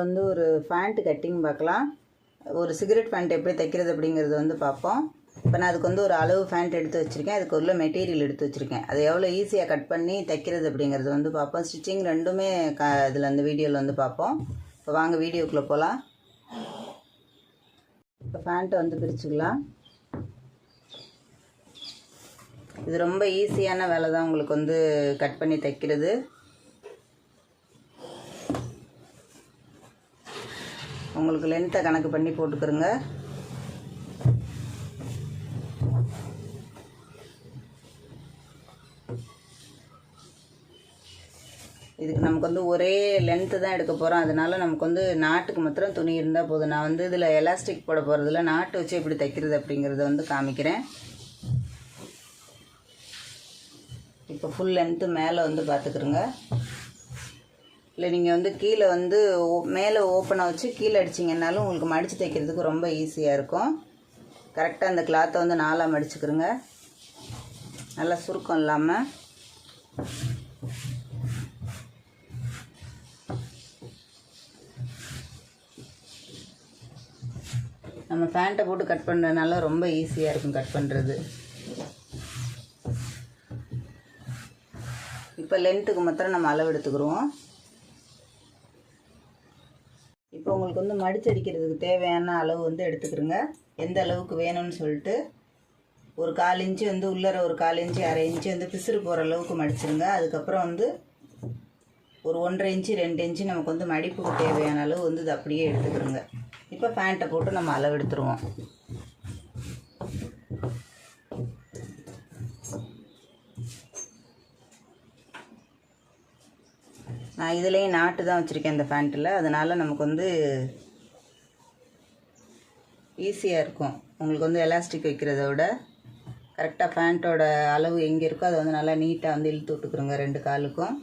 சேனலில் வந்து ஒரு ஃபேண்ட்டு கட்டிங் பார்க்கலாம். ஒரு சிகரெட் ஃபேண்ட் எப்படி தைக்கிறது அப்படிங்கிறது வந்து பார்ப்போம். இப்போ நான் அதுக்கு வந்து ஒரு அளவு ஃபேண்ட் எடுத்து வச்சுருக்கேன். அதுக்கு உள்ள மெட்டீரியல் எடுத்து வச்சுருக்கேன். அது எவ்வளோ ஈஸியாக கட் பண்ணி தைக்கிறது அப்படிங்கிறது வந்து பார்ப்போம். ஸ்டிச்சிங் ரெண்டுமே க இதில் அந்த வீடியோவில் வந்து பார்ப்போம். இப்போ வாங்க வீடியோக்குள்ளே போகலாம் இப்போ ஃபேண்ட்டை வந்து பிரிச்சுக்கலாம். இது ரொம்ப ஈஸியான வேலை தான் உங்களுக்கு வந்து கட் பண்ணி தைக்கிறது. உங்களுக்கு லென்த்தை கணக்கு பண்ணி போட்டுக்கிறோங்க. இதுக்கு நமக்கு வந்து ஒரே லென்த்து தான் எடுக்க போகிறோம் அதனால நமக்கு வந்து நாட்டுக்கு மாத்திரம் துணி இருந்தால் போதும். நான் வந்து இதில் எலாஸ்டிக் போட போகிறதுல நாட்டு வச்சு எப்படி தைக்கிறது அப்படிங்கிறத வந்து காமிக்கிறேன். இப்போ ஃபுல் லென்த்து மேலே வந்து பார்த்துக்குறோங்க இல்லை நீங்கள் வந்து கீழே வந்து ஓ- மேலே ஓப்பனாக வச்சு கீழே அடிச்சிங்கன்னாலும் உங்களுக்கு மடித்து தைக்கிறதுக்கு ரொம்ப ஈஸியாக இருக்கும். கரெக்டாக அந்த கிளாத்தை வந்து நாலாக மடிச்சுக்கிறோங்க நல்லா சுருக்கம் இல்லாமல் நம்ம ஃபேண்ட்டை போட்டு கட் பண்ணுறதுனால ரொம்ப ஈஸியாக இருக்கும் கட் பண்ணுறது இப்போ லென்த்துக்கு மாத்திரம் நம்ம அளவு எடுத்துக்கிருவோம். இப்போ உங்களுக்கு வந்து மடிச்சடிக்கிறதுக்கு தேவையான அளவு வந்து எடுத்துக்கிறோங்க. எந்த அளவுக்கு வேணும்னு சொல்லிட்டு ஒரு கால் இன்ச்சு வந்து உள்ளர ஒரு கால் இன்ச்சு அரை இன்ச்சு வந்து பிசுறு போகிற அளவுக்கு மடிச்சிருங்க. அதுக்கப்புறம் வந்து ஒரு ஒன்றரை இன்ச்சு ரெண்டு இன்ச்சு நமக்கு வந்து மடிப்புக்கு தேவையான அளவு வந்து இது அப்படியே எடுத்துக்கிறோங்க. இப்போ பேண்ட்டை போட்டு நம்ம அளவு எடுத்துருவோம் நான் இதுலேயும் நாட்டு தான் வச்சுருக்கேன் இந்த பேண்ட்டில் அதனால் நமக்கு வந்து ஈஸியாக இருக்கும். உங்களுக்கு வந்து எலாஸ்டிக் வைக்கிறத விட கரெக்டாக பேண்ட்டோட அளவு எங்கே இருக்கோ அதை வந்து நல்லா நீட்டாக வந்து இழுத்து விட்டுக்குறோங்க ரெண்டு காலுக்கும்.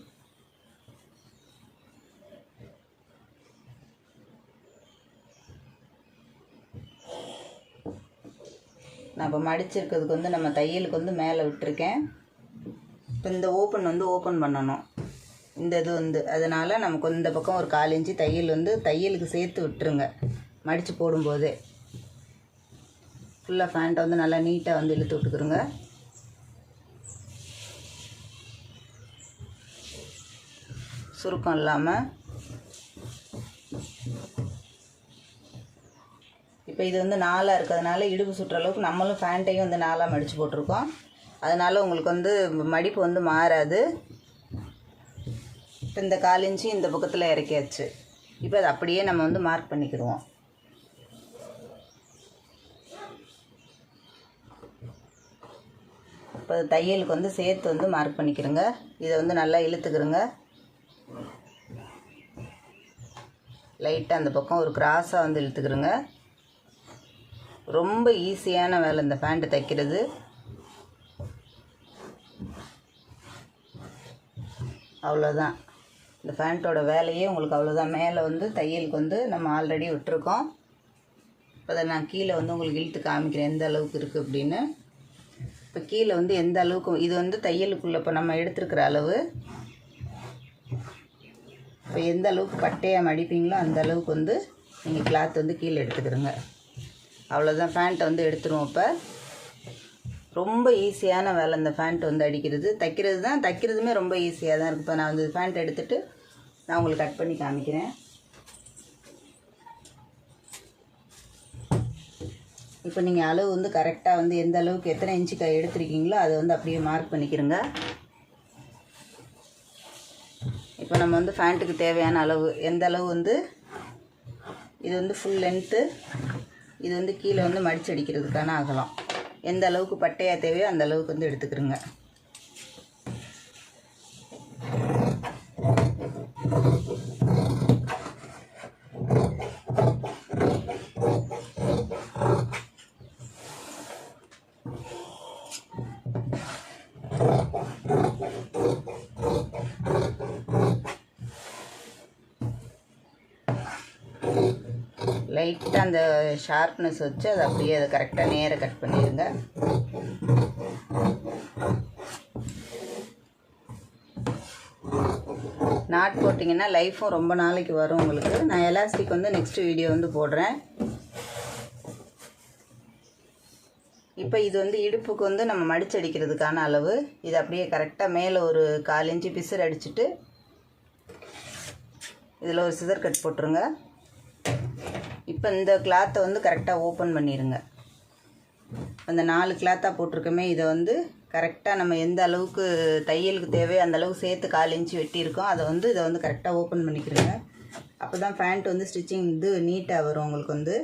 நான் இப்போ மடிச்சிருக்கிறதுக்கு வந்து நம்ம தையலுக்கு வந்து மேலே விட்டுருக்கேன். இப்போ இந்த ஓப்பன் வந்து ஓப்பன் பண்ணணும். இந்த இது வந்து அதனால் நமக்கு இந்த பக்கம் ஒரு கால் இன்ச்சு தையல் வந்து தையலுக்கு சேர்த்து விட்டுருங்க. மடித்து போடும்போதே. ஃபுல்லாக ஃபேண்ட்டை வந்து நல்லா நீட்டாக வந்து இழுத்து விட்டுக்குருங்க சுருக்கம் இல்லாமல் இப்போ இது வந்து நாலாக இருக்கிறதுனால இடுப்பு சுற்றுற அளவுக்கு நம்மளும் ஃபேண்ட்டையும் வந்து நாலாக மடித்து போட்டிருக்கோம். அதனால் உங்களுக்கு வந்து மடிப்பு வந்து மாறாது. இப்போ இந்த கால் இன்ச்சு இந்த பக்கத்தில் இறக்கியாச்சு. இப்போ அது அப்படியே நம்ம வந்து மார்க் பண்ணிக்கிடுவோம். இப்போ தையலுக்கு வந்து சேர்த்து வந்து மார்க் பண்ணிக்கிறோங்க இதை வந்து நல்லா இழுத்துக்கிறோங்க லைட்டாக அந்த பக்கம் ஒரு கிராஸாக வந்து இழுத்துக்கிறோங்க ரொம்ப ஈஸியான வேலை இந்த பேண்ட்டு தைக்கிறது. அவ்வளோதான் இந்த ஃபேண்ட்டோட வேலையே உங்களுக்கு அவ்வளோதான் மேலே வந்து தையலுக்கு வந்து நம்ம ஆல்ரெடி விட்டுருக்கோம். இப்போ அதை நான் கீழே வந்து உங்களுக்கு இழுத்து காமிக்கிறேன். எந்த அளவுக்கு இருக்குது அப்படின்னு. இப்போ கீழே வந்து எந்த அளவுக்கு இது வந்து தையலுக்குள்ளே இப்போ நம்ம எடுத்துருக்கிற அளவு. இப்போ எந்த அளவுக்கு பட்டையாக மடிப்பீங்களோ அந்த அளவுக்கு வந்து நீங்கள் கிளாத் வந்து கீழே எடுத்துக்கிறோங்க. அவ்வளோதான் ஃபேண்ட்டை வந்து எடுத்துருவோம் இப்போ. ரொம்ப ஈஸியான வேலை இந்த ஃபேண்ட் வந்து அடிக்கிறது. தைக்கிறது தான் தைக்கிறதுமே ரொம்ப ஈஸியாக தான் இருக்குது இப்போ நான் வந்து ஃபேண்ட் எடுத்துகிட்டு நான் உங்களுக்கு கட் பண்ணி காமிக்கிறேன். இப்போ நீங்கள் அளவு வந்து கரெக்டாக வந்து எந்த அளவுக்கு எத்தனை இன்ச்சு க எடுத்துருக்கீங்களோ அதை வந்து அப்படியே மார்க் பண்ணிக்கிறோங்க இப்போ நம்ம வந்து ஃபேண்ட்டுக்கு தேவையான அளவு எந்த அளவு வந்து இது வந்து ஃபுல் லென்த்து இது வந்து கீழே வந்து மடிச்சு அடிக்கிறதுக்கான அகலம். எந்த அளவுக்கு பட்டையாக தேவையோ அந்த அளவுக்கு வந்து எடுத்துக்கிறோங்க லைட்டாக அந்த ஷார்ப்னஸ் வச்சு அதை அப்படியே அதை கரெக்டாக நேராக கட் பண்ணிடுங்க. நாட் போட்டிங்கன்னா லைஃப்பும் ரொம்ப நாளைக்கு வரும் உங்களுக்கு. நான் எலாஸ்டிக் வந்து நெக்ஸ்ட் வீடியோ வந்து போடுறேன். இப்போ இது வந்து இடுப்புக்கு வந்து நம்ம மடிச்சடிக்கிறதுக்கான அளவு. இது அப்படியே கரெக்டாக மேலே ஒரு கால் இன்ச்சு பிசுறு அடிச்சுட்டு இதில் ஒரு சிதர் கட் போட்டுருங்க. இப்போ இந்த கிளாத்தை வந்து கரெக்டாக ஓப்பன் பண்ணிடுங்க அந்த நாலு கிளாத்தாக போட்டிருக்கோமே இதை வந்து கரெக்டாக நம்ம எந்த அளவுக்கு தையலுக்கு தேவையோ அந்த அளவுக்கு சேர்த்து கால் இன்ச்சு வெட்டியிருக்கோம். அதை வந்து இதை வந்து கரெக்டாக ஓப்பன் பண்ணிக்கிறேங்க. அப்போ தான் பேண்ட் வந்து ஸ்டிச்சிங் இது நீட்டாக வரும் உங்களுக்கு வந்து.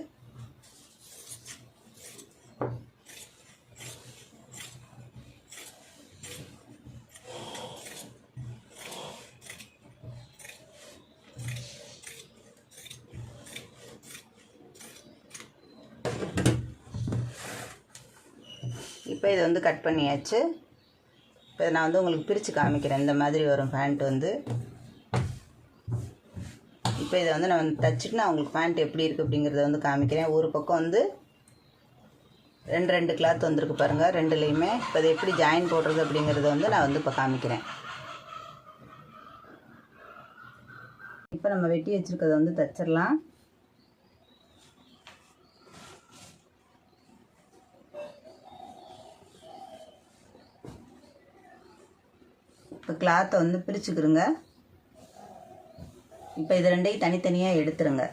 இப்போ இதை வந்து கட் பண்ணியாச்சு. இப்போ நான் வந்து உங்களுக்கு பிரித்து காமிக்கிறேன். இந்த மாதிரி வரும் பேண்ட் வந்து. இப்போ இதை வந்து நான் தச்சுட்டு நான் உங்களுக்கு பேண்ட் எப்படி இருக்குது அப்படிங்கிறத வந்து காமிக்கிறேன். ஒரு பக்கம் வந்து ரெண்டு ரெண்டு கிளாத் வந்திருக்கு பாருங்கள் ரெண்டுலேயுமே இப்போ அதை எப்படி ஜாயின் போடுறது அப்படிங்கிறத வந்து நான் வந்து இப்போ காமிக்கிறேன். இப்போ நம்ம வெட்டி வச்சுருக்கதை வந்து தச்சிடலாம். இப்போ கிளாத்தை வந்து பிரிச்சுக்கிறோங்க இப்போ இது ரெண்டையும் தனித்தனியாக எடுத்துருங்க.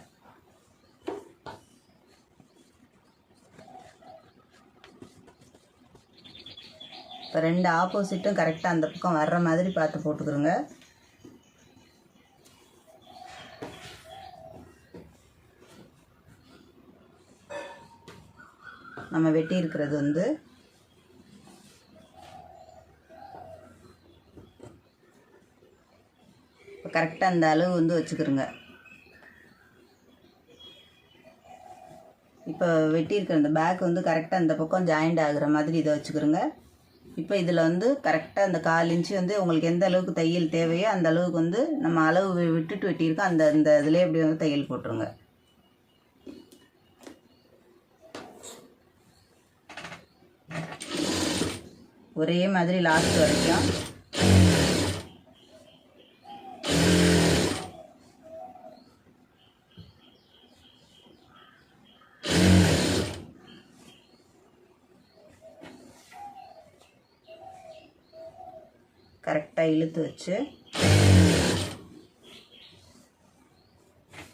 இப்போ ரெண்டு ஆப்போசிட்டும் கரெக்டாக அந்த பக்கம் வர்ற மாதிரி பார்த்து போட்டுக்கிறோங்க நம்ம வெட்டி இருக்கிறது வந்து கரெக்டாக அந்த அளவு வந்து வச்சுக்கிறோங்க இப்போ வெட்டியிருக்கிற அந்த பேக் வந்து கரெக்டாக அந்த பக்கம் ஜாயிண்ட் ஆகுற மாதிரி இதை வச்சுக்கிறோங்க இப்போ இதில் வந்து கரெக்டாக அந்த கால் இன்ச்சு வந்து உங்களுக்கு எந்த அளவுக்கு தையல் தேவையோ அந்த அளவுக்கு வந்து நம்ம அளவு விட்டுட்டு வெட்டியிருக்கோம் அந்த அந்த இதிலே இப்படி வந்து தையல் போட்டுருங்க. ஒரே மாதிரி லாஸ்ட் வரைக்கும். கரெக்டாக இழுத்து வச்சு.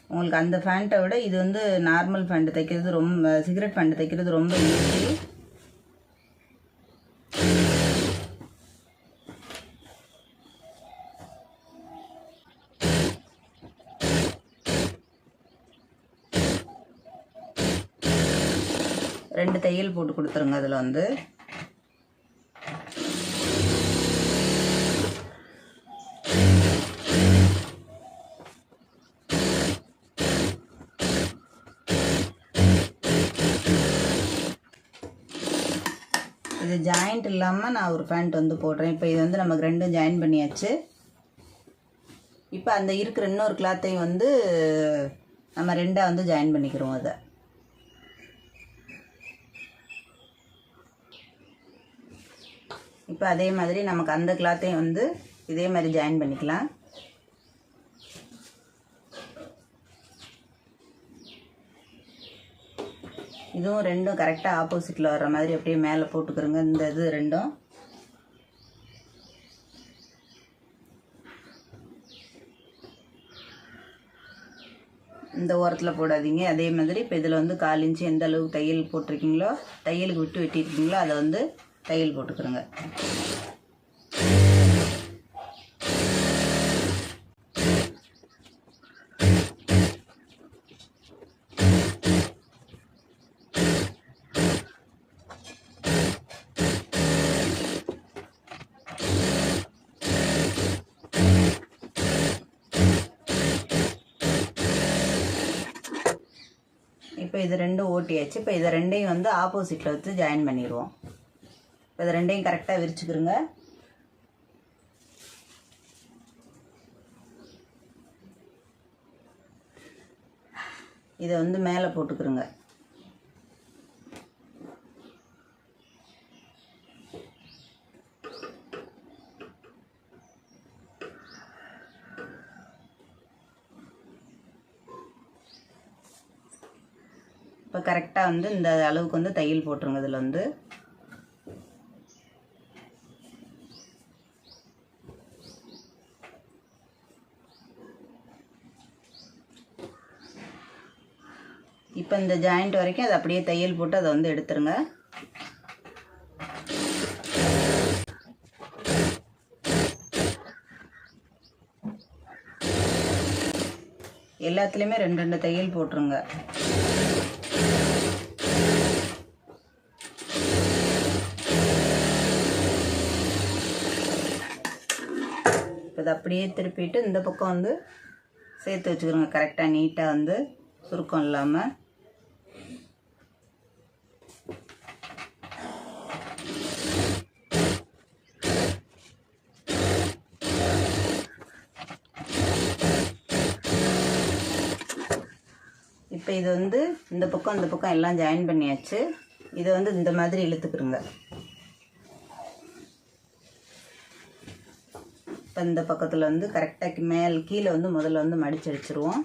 உங்களுக்கு அந்த ஃபேண்ட்டை விட இது வந்து நார்மல் ஃபேண்ட் தைக்கிறது ரொம்ப சிகரெட் ஃபேண்ட் தைக்கிறது ரொம்ப ஈஸி ரெண்டு தையல் போட்டு கொடுத்துருங்க அதில் வந்து. ஜாயிண்ட் இல்லாமல் நான் ஒரு பேண்ட் வந்து போடுறேன். இப்போ இது வந்து நமக்கு ரெண்டும் ஜாயின் பண்ணியாச்சு. இப்போ அந்த இருக்கிற இன்னொரு கிளாத்தையும் வந்து நம்ம ரெண்டாக வந்து ஜாயின் பண்ணிக்கிறோம் அதை. இப்போ அதே மாதிரி நமக்கு அந்த கிளாத்தையும் வந்து இதே மாதிரி ஜாயின் பண்ணிக்கலாம். இதுவும் ரெண்டும் கரெக்டாக ஆப்போசிட்டில் வர்ற மாதிரி அப்படியே மேலே போட்டுக்கிறோங்க. இந்த இது ரெண்டும். இந்த ஓரத்தில் போடாதீங்க. அதே மாதிரி இப்போ இதில் வந்து கால் இன்ச்சு எந்த அளவுக்கு தையல் போட்டிருக்கீங்களோ தையலுக்கு விட்டு வெட்டியிருக்கீங்களோ அதை வந்து தையல் போட்டுக்கிறோங்க. இப்போ இது ரெண்டும் ஓட்டியாச்சு. இப்போ இதை ரெண்டையும் வந்து ஆப்போசிட்டில் வச்சு ஜாயின் பண்ணிடுவோம். இப்போ இது ரெண்டையும் கரெக்டாக விரிச்சுக்கிறோங்க இதை வந்து மேலே போட்டுக்கிறோங்க இப்போ கரெக்டாக வந்து இந்த அளவுக்கு வந்து தையல் போட்டுருங்க இதில் வந்து. இப்போ இந்த ஜாயிண்ட் வரைக்கும் அதை அப்படியே தையல் போட்டு அதை வந்து எடுத்துருங்க. எல்லாத்துலேயுமே ரெண்டு ரெண்டு தையல் போட்டுருங்க. அதை அப்படியே திருப்பிட்டு இந்த பக்கம் வந்து சேர்த்து வச்சுக்கிறோங்க. கரெக்டாக நீட்டாக வந்து சுருக்கம் இல்லாமல் இப்போ இது வந்து இந்த பக்கம் இந்த பக்கம் எல்லாம் ஜாயின் பண்ணியாச்சு. இதை வந்து இந்த மாதிரி இழுத்துக்கிறோங்க இப்போ இந்த பக்கத்தில் வந்து கரெக்டாக மேல் கீழே வந்து முதல்ல வந்து மடிச்சு அடிச்சிருவோம்.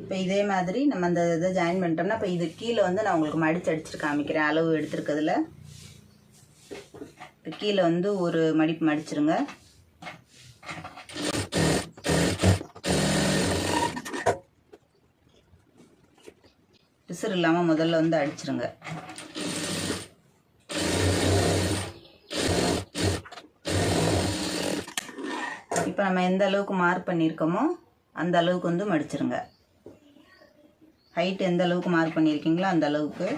இப்போ இதே மாதிரி நம்ம அந்த இதை ஜாயின் பண்ணிட்டோம்னா இப்போ இது கீழே வந்து நான் உங்களுக்கு மடிச்சு அடிச்சுட்டு காமிக்கிறேன் அளவு எடுத்துருக்கிறதுல. இப்போ கீழே வந்து ஒரு மடிப்பு மடிச்சிருங்க. பிசுறு இல்லாமல் முதல்ல வந்து அடிச்சிருங்க இப்போ நம்ம எந்த அளவுக்கு மார்க் பண்ணியிருக்கோமோ அந்த அளவுக்கு வந்து மடிச்சிருங்க. ஹைட் எந்த அளவுக்கு மார்க் பண்ணியிருக்கீங்களோ அந்த அளவுக்கு.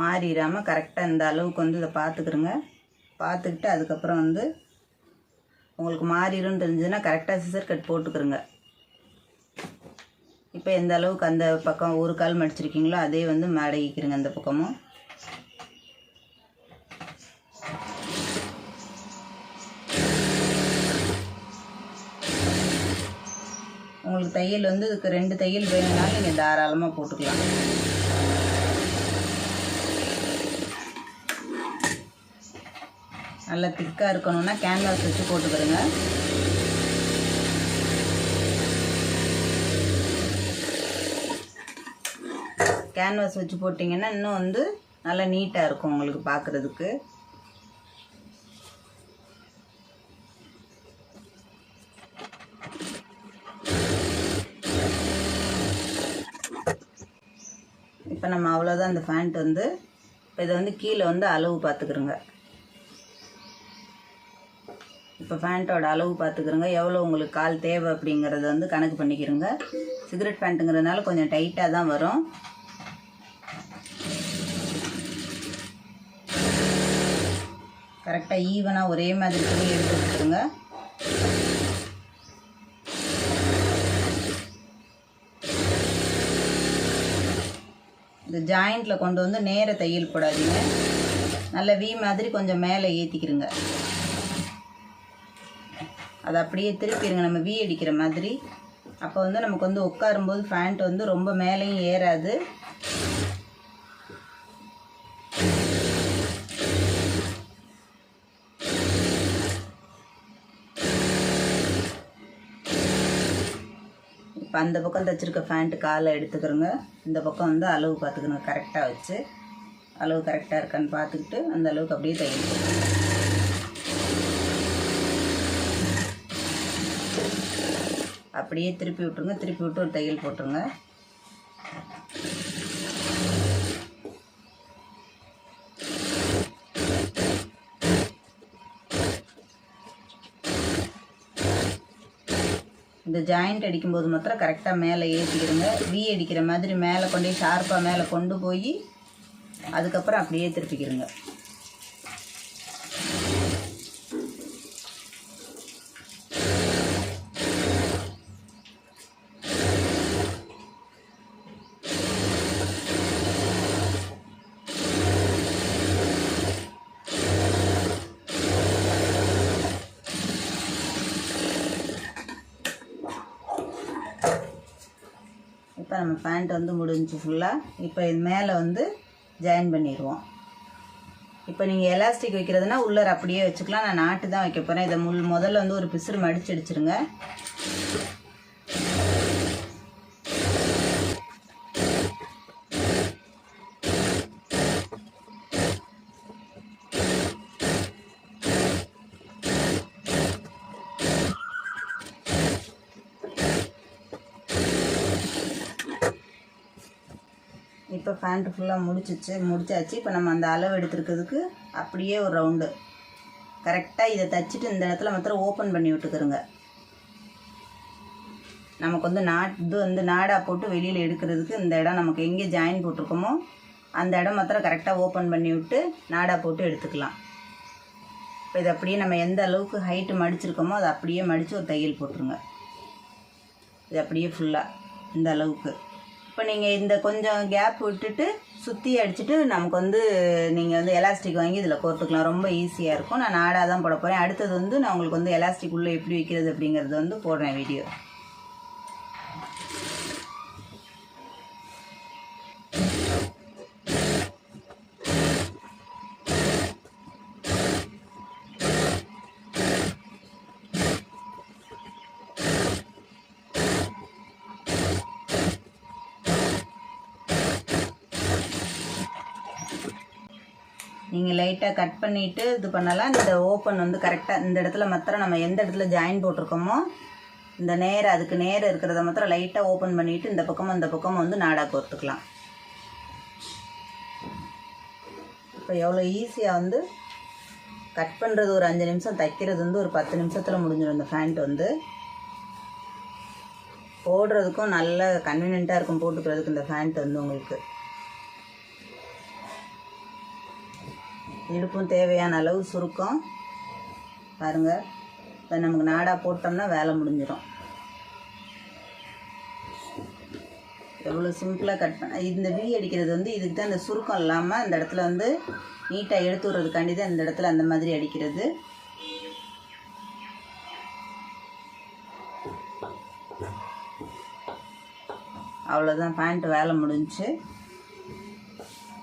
மாறிடாமல் கரெக்டாக இந்த அளவுக்கு வந்து இதை பார்த்துக்கிறோங்க பார்த்துக்கிட்டு அதுக்கப்புறம் வந்து உங்களுக்கு மாறிடும் தெரிஞ்சதுன்னா கரெக்டாக சிசர் கட் போட்டுக்கிறோங்க இப்போ எந்த அளவுக்கு அந்த பக்கம் ஒரு கால் மடிச்சிருக்கீங்களோ அதே வந்து மடக்கிக்கிறங்க அந்த பக்கமும். உங்களுக்கு தையல் வந்து இதுக்கு ரெண்டு தையல் வேணும்னாலும் நீங்கள் தாராளமாக போட்டுக்கலாம். நல்லா திக்காக இருக்கணும்னா கேன்வாஸ் வச்சு போட்டுக்கிறோங்க. கேன்வாஸ் வச்சு போட்டிங்கன்னா இன்னும் வந்து நல்லா நீட்டாக இருக்கும் உங்களுக்கு பார்க்குறதுக்கு இப்போ நம்ம அவ்வளோதான் இந்த ஃபேண்ட் வந்து இப்போ இதை வந்து கீழே வந்து அளவு பார்த்துக்குறோங்க இப்போ ஃபேண்ட்டோட அளவு பார்த்துக்கிறோங்க எவ்வளோ உங்களுக்கு கால் தேவை அப்படிங்கிறத வந்து கணக்கு பண்ணிக்கிறோங்க. சிகரெட் ஃபேண்ட்டுங்கிறதுனால கொஞ்சம் டைட்டாக தான் வரும். கரெக்டாக ஈவனாக ஒரே மாதிரி துணி எடுத்து கொடுத்துருங்க இந்த ஜாயிண்டில் கொண்டு வந்து நேர தையல் போடாதீங்க. நல்ல வி மாதிரி கொஞ்சம் மேலே ஏற்றிக்கிறங்க அதை அப்படியே திருப்பிடுங்க நம்ம வி அடிக்கிற மாதிரி. அப்போ வந்து நமக்கு வந்து உட்காரும்போது ஃபேண்ட் வந்து ரொம்ப மேலேயும் ஏறாது. இப்போ அந்த பக்கம் தைச்சிருக்க ஃபேண்ட்டு காலை எடுத்துக்கிறோங்க. இந்த பக்கம் வந்து அளவு பார்த்துக்கணும் கரெக்டாக வச்சு. அளவு கரெக்டாக இருக்கான்னு பார்த்துக்கிட்டு அந்த அளவுக்கு அப்படியே தையல் அப்படியே திருப்பி விட்டுருங்க. திருப்பி விட்டு ஒரு தையல் போட்டுருங்க. இந்த ஜாயிண்ட் அடிக்கும்போது மாத்திரம் கரெக்டாக மேலே ஏற்றிக்கிடுங்க வி அடிக்கிற மாதிரி மேலே கொண்டு போய் ஷார்ப்பாக மேலே கொண்டு போய் அதுக்கப்புறம் அப்படியே திருப்பிக்கிடுங்க. நம்ம பேண்ட் வந்து முடிஞ்சு ஃபுல்லாக இப்போ இது மேலே வந்து ஜாயின் பண்ணிடுவோம். இப்போ நீங்கள் எலாஸ்டிக் வைக்கிறதுனா உள்ளர் அப்படியே வச்சுக்கலாம். நான் நாட்டு தான் வைக்க போகிறேன் இதை முள் முதல்ல வந்து ஒரு பிசுறு மடிச்சு அடிச்சிருங்க இப்போ ஃபேண்ட்டு ஃபுல்லாக முடிச்சிச்சு. முடிச்சாச்சு. இப்போ நம்ம அந்த அளவு எடுத்துருக்கிறதுக்கு அப்படியே ஒரு ரவுண்டு கரெக்டாக இதை தச்சுட்டு இந்த இடத்துல மாத்திரம் ஓப்பன் பண்ணி விட்டுக்கிறோங்க. நமக்கு வந்து நாட் இது வந்து நாடாக போட்டு வெளியில் எடுக்கிறதுக்கு இந்த இடம் நமக்கு எங்கே ஜாயின் போட்டிருக்கோமோ அந்த இடம் மாத்திரம் கரெக்டாக ஓப்பன் பண்ணி விட்டு நாடாக போட்டு எடுத்துக்கலாம். இப்போ இது அப்படியே நம்ம எந்த அளவுக்கு ஹைட்டு மடிச்சிருக்கோமோ அதை அப்படியே மடித்து ஒரு தையல் போட்டுருங்க. இது அப்படியே ஃபுல்லாக இந்த அளவுக்கு. இப்போ நீங்கள் இந்த கொஞ்சம் கேப் விட்டுட்டு சுற்றி அடிச்சுட்டு நமக்கு வந்து நீங்கள் வந்து எலாஸ்டிக் வாங்கி இதில் கோர்த்துக்கலாம். ரொம்ப ஈஸியாக இருக்கும். நான் நாடாக தான் போட போகிறேன் அடுத்தது வந்து நான் உங்களுக்கு வந்து எலாஸ்டிக் உள்ளே எப்படி வைக்கிறது அப்படிங்கிறது வந்து போடுறேன் வீடியோ நீங்கள் லைட்டாக கட் பண்ணிவிட்டு இது பண்ணலாம். இந்த ஓப்பன் வந்து கரெக்டாக இந்த இடத்துல மாத்திரம் நம்ம எந்த இடத்துல ஜாயின் போட்டிருக்கோமோ இந்த நேரம் அதுக்கு நேரம் இருக்கிறத மாத்திரம் லைட்டாக ஓப்பன் பண்ணிவிட்டு இந்த பக்கமும் இந்த பக்கமும் வந்து நாடா கோர்த்துக்கலாம். இப்போ எவ்வளோ ஈஸியாக வந்து கட் பண்ணுறது ஒரு அஞ்சு நிமிஷம் தைக்கிறது வந்து ஒரு பத்து நிமிஷத்தில் முடிஞ்சிடும் இந்த ஃபேண்ட் வந்து. போடுறதுக்கும் நல்ல கன்வீனியண்ட்டாக இருக்கும் போட்டுக்கிறதுக்கு இந்த ஃபேண்ட் வந்து உங்களுக்கு. இடுப்பும் தேவையான அளவு சுருக்கம். பாருங்கள் இப்போ நமக்கு நாடாக போட்டோம்னா வேலை முடிஞ்சிடும் எவ்வளோ சிம்பிளாக கட் பண்ண இந்த வி அடிக்கிறது வந்து இதுக்கு தான் இந்த சுருக்கம் இல்லாமல் அந்த இடத்துல வந்து நீட்டாக எடுத்து விட்றதுக்காண்டி தான் இந்த இடத்துல அந்த மாதிரி அடிக்கிறது. அவ்வளோதான் பேண்ட் வேலை முடிஞ்சுச்சு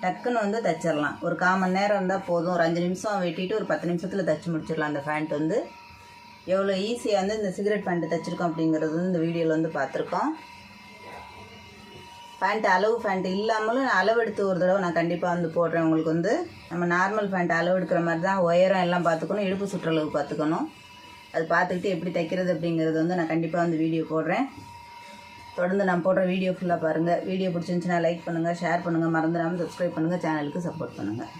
டக்குன்னு வந்து தைச்சிடலாம். ஒரு கால் மணி நேரம் இருந்தால் போதும். ஒரு அஞ்சு நிமிஷம் வெட்டிட்டு ஒரு பத்து நிமிஷத்தில் தைச்சி முடிச்சிடலாம் அந்த ஃபேண்ட் வந்து. எவ்வளோ ஈஸியாக வந்து இந்த சிகரெட் பேண்ட்டு தைச்சிருக்கோம் அப்படிங்கிறது வந்து இந்த வீடியோவில் வந்து பார்த்துருக்கோம். ஃபேண்ட் அளவு ஃபேண்ட் இல்லாமலும் நான் அளவு எடுத்து ஒரு தடவை நான் கண்டிப்பாக வந்து போடுறேன் உங்களுக்கு வந்து. நம்ம நார்மல் ஃபேண்ட் அளவு எடுக்கிற மாதிரி தான் உயரம் எல்லாம் பார்த்துக்கணும். இடுப்பு சுற்றளவு பார்த்துக்கணும். அது பார்த்துக்கிட்டு எப்படி தைக்கிறது அப்படிங்கிறது வந்து நான் கண்டிப்பாக வந்து வீடியோ போடுறேன். தொடர்ந்து நான் போடுற வீடியோ ஃபுல்லாக பாருங்கள் வீடியோ பிடிச்சிருந்துச்சுன்னா லைக் பண்ணுங்கள் ஷேர் பண்ணுங்கள் மறந்துடாமல் சப்ஸ்கிரைப் பண்ணுங்கள் சேனலுக்கு சப்போர்ட் பண்ணுங்கள்